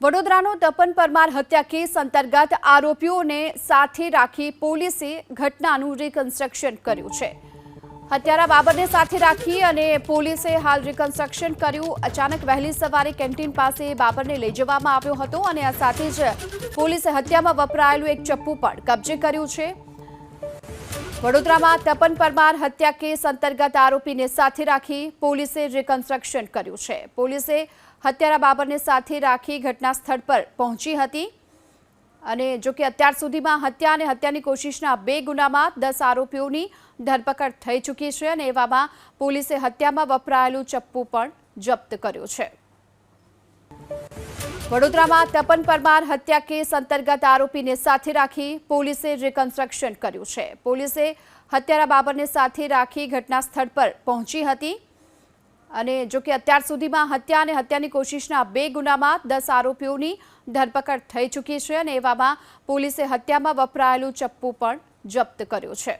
વડોદરાનો તપન પરમાર હત્યા કેસ અંતર્ગત આરોપીઓને સાથે રાખી પોલીસે ઘટનાનું રિકન્સ્ટ્રક્શન કર્યું છે. હત્યારા બાબરને સાથે રાખી અને પોલીસે હાલ રિકન્સ્ટ્રક્શન કર્યું. અચાનક વહેલી સવારે કેન્ટીન પાસે બાબરને લઈ જવામાં આવ્યો હતો અને આ સાથે જ પોલીસે હત્યામાં વપરાયેલું એક ચપ્પુ પણ કબજે કર્યું છે. વડોદરામાં તપન પરમાર હત્યા કેસ અંતર્ગત આરોપીને સાથે રાખી પોલીસે રિકન્સ્ટ્રક્શન કર્યું છે. પોલીસે હત્યારા બાબરને સાથે રાખી ઘટના સ્થળ પર પહોંચી હતી અને જો કે અત્યાર સુધીમાં હત્યા અને હત્યાની કોશિશના બે ગુનામાં દસ આરોપીઓની ધરપકડ થઈ ચૂકી છે અને એવામાં પોલીસે હત્યામાં વપરાયેલું ચપ્પુ પણ જપ્ત કર્યું છે. વડોદરામાં તપન પરમાર હત્યા કેસ અંતર્ગત આરોપીને સાથે રાખી પોલીસે રિકન્સ્ટ્રક્શન કર્યું છે. પોલીસે હત્યારા બાબરને સાથે રાખી ઘટના સ્થળ પર પહોંચી હતી અને જો કે અત્યાર સુધીમાં હત્યા અને હત્યાની કોશિશના બે ગુનામાં દસ આરોપીઓની ધરપકડ થઈ ચૂકી છે અને એવામાં પોલીસે હત્યામાં વપરાયેલું ચપ્પુ પણ જપ્ત કર્યું છે.